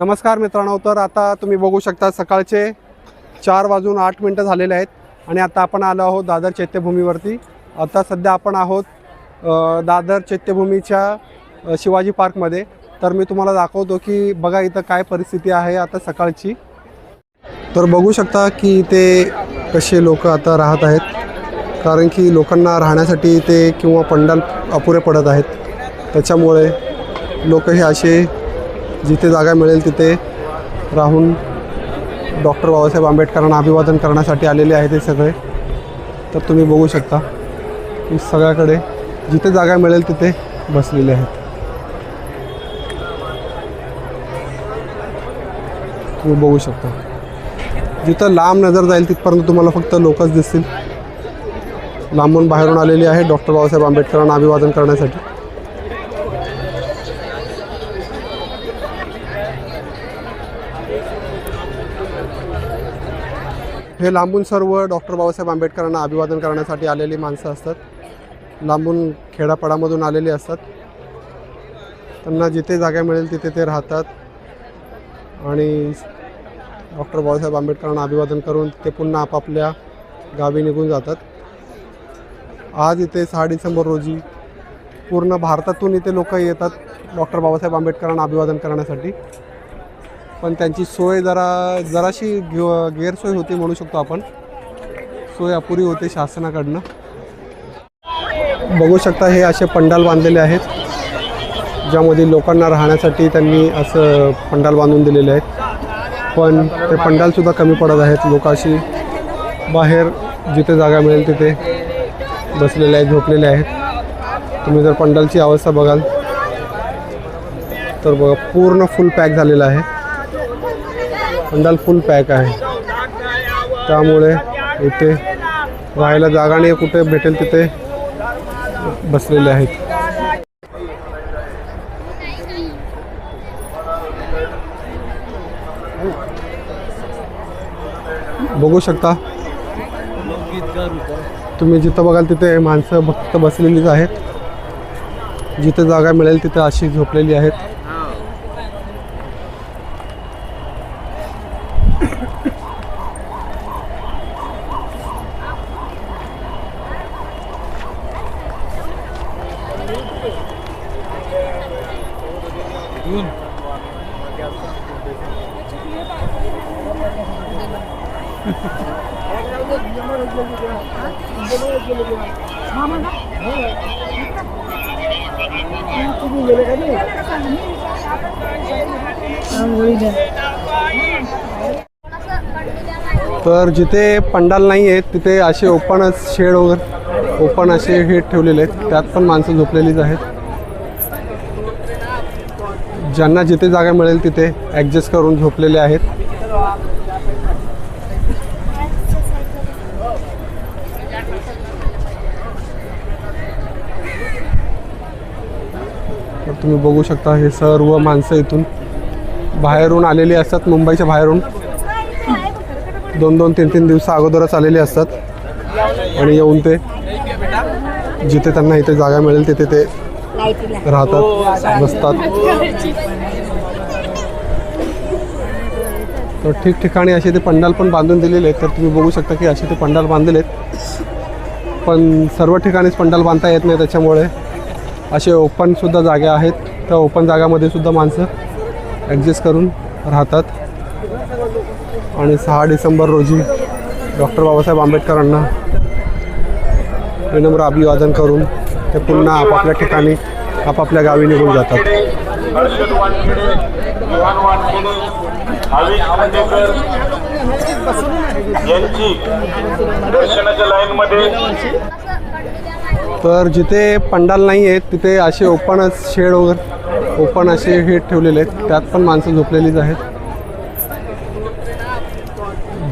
नमस्कार मित्रांनो तर आता तुम्ही बघू शकता सकाळचे चार वाजून आठ मिनटं झालेले आहेत आणि आता आपण आलो आहोत दादर चैत्यभूमीवरती. आता सध्या आपण आहोत दादर चैत्यभूमीच्या शिवाजी पार्कमध्ये. तर मी तुम्हाला दाखवतो की बघा इथं काय परिस्थिती आहे आता सकाळची. तर बघू शकता की इथे कसे लोक आता राहत आहेत. कारण की लोकांना राहण्यासाठी इथे किंवा पंडाल अपुरे पडत आहेत. त्याच्यामुळे लोक हे असे जिथे जागा मिळेल तिथे राहून डॉक्टर बाबासाहेब आंबेडकरांना अभिवादन करण्यासाठी आलेले आहेत हे सगळे. तर तुम्ही बघू शकता की सगळ्याकडे जिथे जागा मिळेल तिथे बसलेले आहेत. तुम्ही बघू शकता. जिथं लांब नजर जाईल तिथपर्यंत तुम्हाला फक्त लोकच दिसतील. लांबून बाहेरून आलेली आहे डॉक्टर बाबासाहेब आंबेडकरांना अभिवादन करण्यासाठी. हे लांबून सर्व डॉक्टर बाबासाहेब आंबेडकरांना अभिवादन करण्यासाठी आलेली माणसं असतात. लांबून खेडापाडामधून आलेली असतात. त्यांना जिथे जागा मिळेल तिथे ते राहतात. आणि डॉक्टर बाबासाहेब आंबेडकरांना अभिवादन करून ते पुन्हा आपापल्या गावी निघून जातात. आज इथे सहा डिसेंबर रोजी पूर्ण भारतातून इथे लोक येतात डॉक्टर बाबासाहेब आंबेडकरांना अभिवादन करण्यासाठी. पण त्यांची सोय जरा जराशी ग- गैरसोय होती म्हणू शकतो आपण. सोय अपुरी होते शासनाकडनं. बघू शकता हे असे पंडाल बांधलेले आहेत ज्यामध्ये लोकांना राहण्यासाठी त्यांनी असं पंडाल बांधून दिलेले आहेत. पण ते पंडालसुद्धा कमी पडत आहेत लोकाशी. बाहेर जिथे जागा मिळेल तिथे बसलेले आहेत झोपलेले आहेत. तुम्ही जर पंडालची अवस्था बघाल तर बघा पूर्ण फुल पॅक झालेलं आहे. पंडाल फुल पॅक आहे. त्यामुळे इथे राहायला जागा नाही कुठे भेटेल तिथे बसलेले आहेत. बघू शकता. तुम्ही जिथं बघाल तिथे माणसं फक्त बसलेलीच आहेत. जिथे जागा मिळेल तिथे अशी झोपलेली आहेत. तर जिथे पंडाल नाही आहेत तिथे असे ओपनच शेड वगैरे ओपन असे हे ठेवलेले आहेत. त्यात पण माणसं झोपलेलीच आहेत. ज्यांना जिथे जागा मिळेल तिथे ॲडजस्ट करून झोपलेले आहेत. तुम्ही बघू शकता हे सर्व माणसं इथून बाहेरून आलेली असतात मुंबईच्या बाहेरून. दोन दोन तीन तीन दिवसा अगोदरच आलेले असतात. आणि येऊन ते जिथे त्यांना इथे जागा मिळेल तिथे ते राहतात बसतात. तर ठिकठिकाणी असे ते पंडाल पण बांधून दिलेले आहेत. तर तुम्ही बघू शकता की असे ते पंडाल बांधलेले आहेत. पण सर्व ठिकाणीच पंडाल बांधता येत नाही त्याच्यामुळे. असे ओपनसुद्धा जागा आहेत. त्या ओपन जागामध्ये सुद्धा माणसं ॲडजस्ट करून राहतात. आणि सहा डिसेंबर रोजी डॉक्टर बाबासाहेब आंबेडकरांना विनम्र अभिवादन करून ते पुन्हा आपापल्या ठिकाणी आपापल्या गावी निघून जातात. यांची दर्शनाच्या लाईनमध्ये तर जिथे पंडाल नाही आहेत तिथे असे ओपनच शेड वगैरे ओपन असे हे ठेवलेले आहेत. त्यात पण माणसं झोपलेलीच आहेत.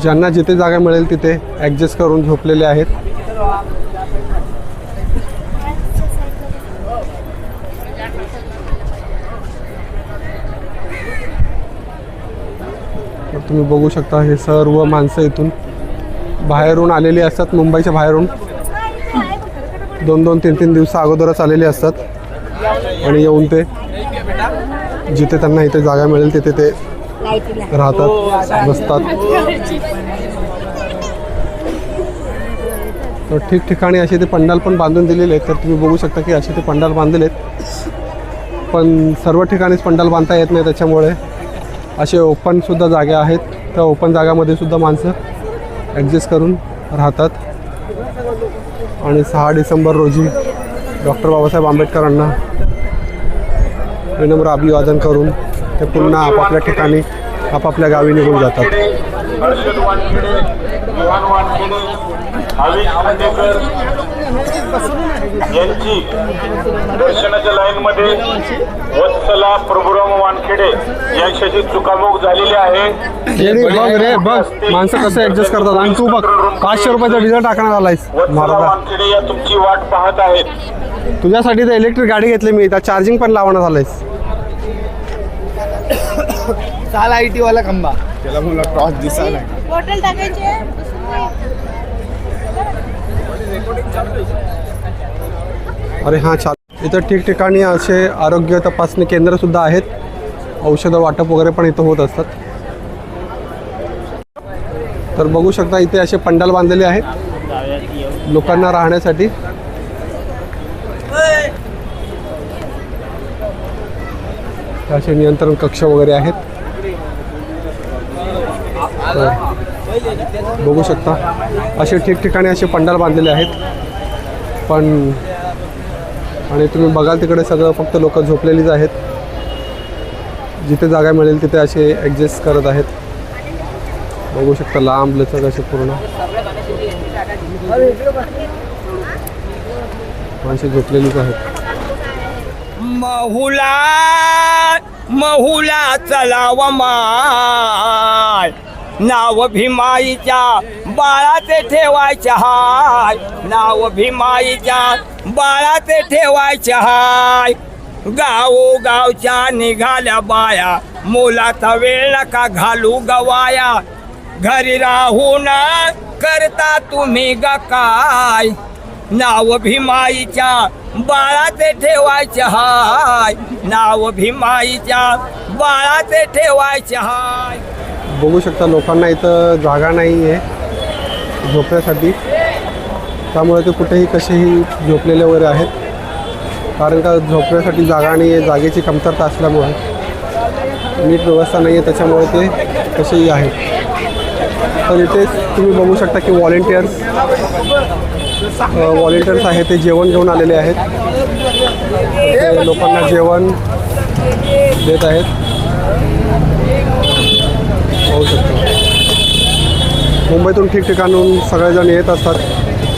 ज्यांना जिथे जागा मिळेल तिथे ॲडजस्ट करून झोपलेले आहेत. तुम्ही बघू शकता हे सर्व माणसं इथून बाहेरून आलेली असतात मुंबईच्या बाहेरून. दोन दोन तीन तीन दिवसा अगोदरच आलेले असतात. आणि येऊन ते जिथे त्यांना इथे जागा मिळेल तिथे ते राहतात बसतात. तर ठिकठिकाणी असे ते पंडाल पण बांधून दिलेले आहेत. तर तुम्ही बघू शकता की असे ते पंडाल बांधलेले आहेत. पण सर्व ठिकाणीच पंडाल बांधता येत नाही त्याच्यामुळे असे ओपनसुद्धा जागा आहेत. त्या ओपन जागामध्ये सुद्धा माणसं ॲडजस्ट करून राहतात. आणि सहा डिसेंबर रोजी डॉक्टर बाबासाहेब आंबेडकरांना विनम्र अभिवादन करून ते पुन्हा आपापल्या ठिकाणी आपापल्या गावी निघून जातात. हर्षद वानखेडे यांची दर्शनाच्या लाईन मध्ये वत्सला प्रभुराम वानखेडे यांच्याशी चुकामुक झालेली आहे. येणे बघ रे बघ. माणसं कसं ऍडजस्ट करतात. आणि तू बघ पाचशे रुपयाचा डिझेल टाकण्यात आलायस. वानखेडे या तुमची वाट पाहत आहेत. तुझ्यासाठी तर इलेक्ट्रिक गाडी घेतली मी त्या चार्जिंग पण लावण्यात आलंयस. चाल आय टी वाला खंबा. त्याला मला टॉस दिसा नाही बॉटल टाकायची अरे हां चाल इथं ठिकठिकाणी असे आरोग्य तपासणी केंद्रसुद्धा आहेत. औषधं वाटप वगैरे पण इथं होत असतात. तर बघू शकता इथे असे पंडाल बांधलेले आहेत. लोकांना राहण्यासाठी. असे नियंत्रण कक्ष वगैरे आहेत. बघू शकता. असे ठिकठिकाणी असे पंडाल बांधलेले आहेत. पण आणि तुम्ही बघाल तिकडे सगळं फक्त लोक झोपलेलीच आहेत. जिथे जागा मिळेल तिथे असे ॲडजस्ट करत आहेत. बघू शकता लांब लचक असे पूर्ण. माणसे झोपलेलीच आहेत. महुला महुला चलाव माय नाव भीमाईच्या बाळाचे ठेवायचे हाय. नाव भीमाईच्या बाळाचे ठेवायचे हाय. गावोगावच्या निघाल्या बाया मुलाचा वेळ नका घालू गवाया. घरी राहून करता तुम्ही ग काय? नाव भीमाईच्या बाळाचे ठेवायचे हाय. नाव भीमाईच्या बाळाचे ठेवायचे हाय. बघू शकता लोकांना इथं जागा नाही आहे झोपण्यासाठी. त्यामुळे ते कुठेही कसेही झोपलेले वगैरे आहेत. कारण का झोपण्यासाठी जागा नाही आहे जागेची कमतरता असल्यामुळे. नीट व्यवस्था नाही आहे त्याच्यामुळे ते कसेही आहेत. तर इथे तुम्ही बघू शकता की व्हॉलेंटियर्स व्हॉलेंटियर्स आहेत ते जेवण घेऊन आलेले आहेत. लोकांना जेवण देत आहेत. पाहू शकतो. मुंबईतून ठिकठिकाणून सगळेजण येत असतात.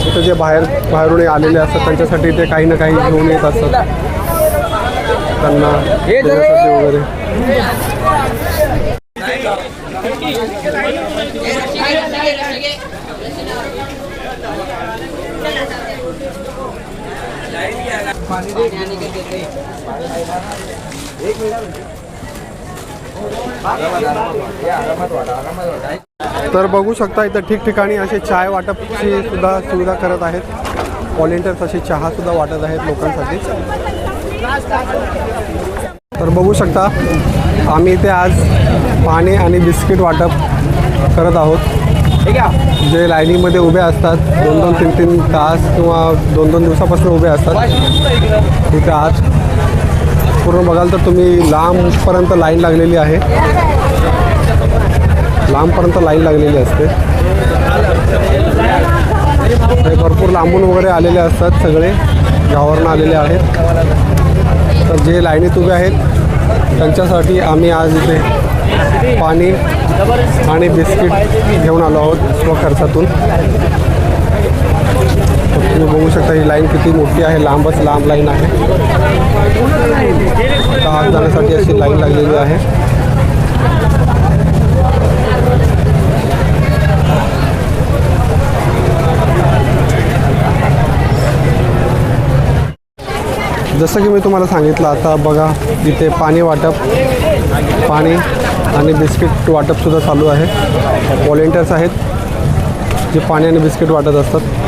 तिथे जे बाहेर बाहेरून आलेले असतात त्यांच्यासाठी ते काही ना काही घेऊन येत असतात. त्यांना वगैरे. तर बघू शकता इथं ठिकठिकाणी असे चाय वाटपची सुद्धा सुविधा करत आहेत. व्हॉलेंटियर्स असे चहा सुद्धा वाटत आहेत लोकांसाठी. तर बघू शकता आम्ही इथे आज पाणी आणि बिस्किट वाटप करत आहोत. जे लाईनीमध्ये उभे असतात दोन दोन तीन तीन तास किंवा दोन दोन दिवसापासून उभे असतात. तिथं आज पूर्ण बघाल तर तुम्ही लांबपर्यंत लाईन लागलेली आहे. लांबपर्यंत लाईन लागलेली असते. भरपूर लांबून वगैरे आलेले असतात सगळे. गावावरनं आलेले आहेत. तर जे लाईनीत उभे आहेत त्यांच्यासाठी आम्ही आज इथे पाणी आणि बिस्किट घेऊन आलो आहोत स्वखर्चातून. तुम्ही बघू शकता ही लाईन किती मोठी आहे लांबच लांब लाईन आहे. दहा जाण्यासाठी अशी लाईन लागलेली आहे. जसं की मी तुम्हाला सांगितलं आता बघा इथे पाणी वाटप पाणी आणि बिस्किट वाटपसुद्धा चालू आहे. व्हॉलेंटियर्स आहेत जे पाणी आणि बिस्किट वाटत असतात.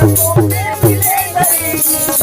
फिरे तरी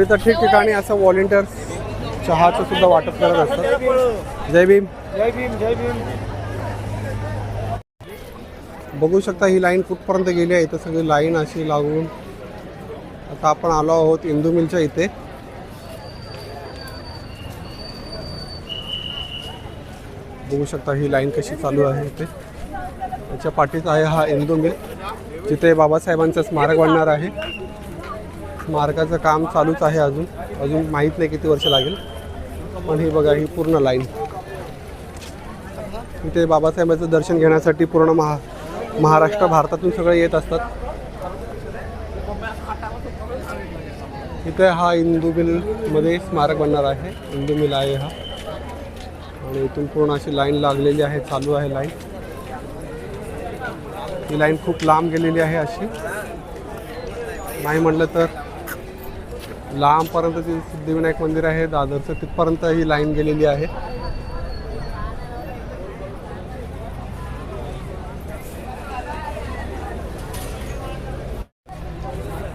तरी तर ठिकठिकाणी असं व्हॉलेंटियर्स चहाचं सुद्धा वाटप करत असतात. जय भीम. जय भीम जय भीम. बघू शकता ही लाईन कुठपर्यंत गेली आहे. इथं सगळी लाईन अशी लागून आता आपण आलो आहोत इंदू मिलच्या इथे. बघू शकता ही लाईन कशी चालू आहे इथे. त्याच्या पाठीच आहे हा इंदू मिल जिथे बाबासाहेबांचं स्मारक बनणार आहे. स्मारकाचं काम चालूच आहे अजून. अजून माहीत नाही किती वर्ष लागेल. पण ही बघा ही पूर्ण लाईन. इथे बाबासाहेबांचं दर्शन घेण्यासाठी पूर्ण महा महाराष्ट्र भारतातून सगळे येत असतात. इथे हा इंदू मिलमध्ये स्मारक बनणार आहे. इंदू मिल आहे हा. आणि इथून पूर्ण अशी लाईन लागलेली आहे चालू आहे लाईन. ही लाईन खूप लांब गेलेली आहे अशी. नाही म्हटलं तर लांबपर्यंत ते सिद्धिविनायक मंदिर आहे दादरचं तिथपर्यंत ही लाईन गेलेली आहे.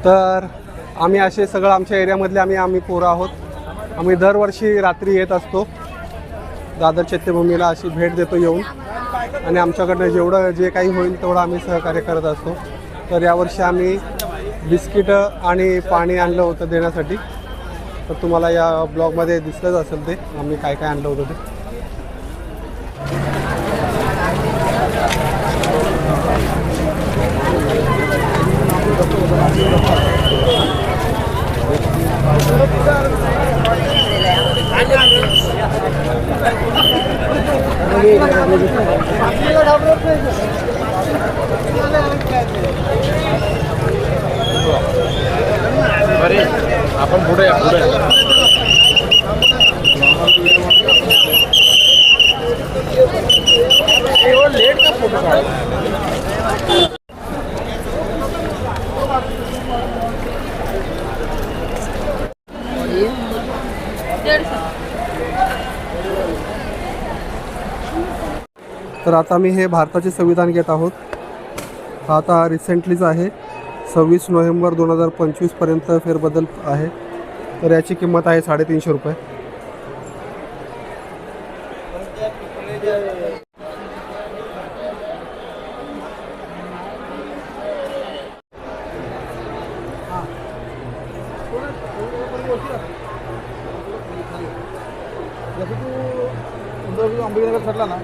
तर आम्ही असे सगळं आमच्या एरियामधले आम्ही आम्ही पोरं आहोत. आम्ही दरवर्षी रात्री येत असतो. दादर चैत्यभूमीला अशी भेट देतो येऊन. आणि आमच्याकडनं जेवढं जे काही होईल तेवढं आम्ही सहकार्य करत असतो. तर यावर्षी आम्ही बिस्किटं आणि पाणी आणलं होतं देण्यासाठी. तर तुम्हाला या ब्लॉगमध्ये दिसलंच असेल ते. आम्ही काय काय आणलं होतं ते. अरे आपण पुढे या पुढे. लेट का फोटो काढ तर आता मी हे भारताचे संविधान घेत आहोत. आता रिसेंटलीच आहे. सव्वीस नोव्हेंबर दोन हजार पंचवीसपर्यंत फेरबदल आहे. तर याची किंमत आहे साडेतीनशे रुपये. अंबेडकर ठरला ना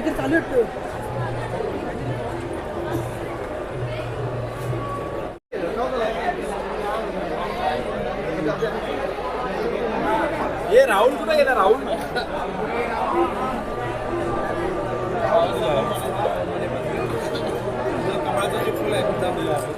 काहीतरी चालू आहे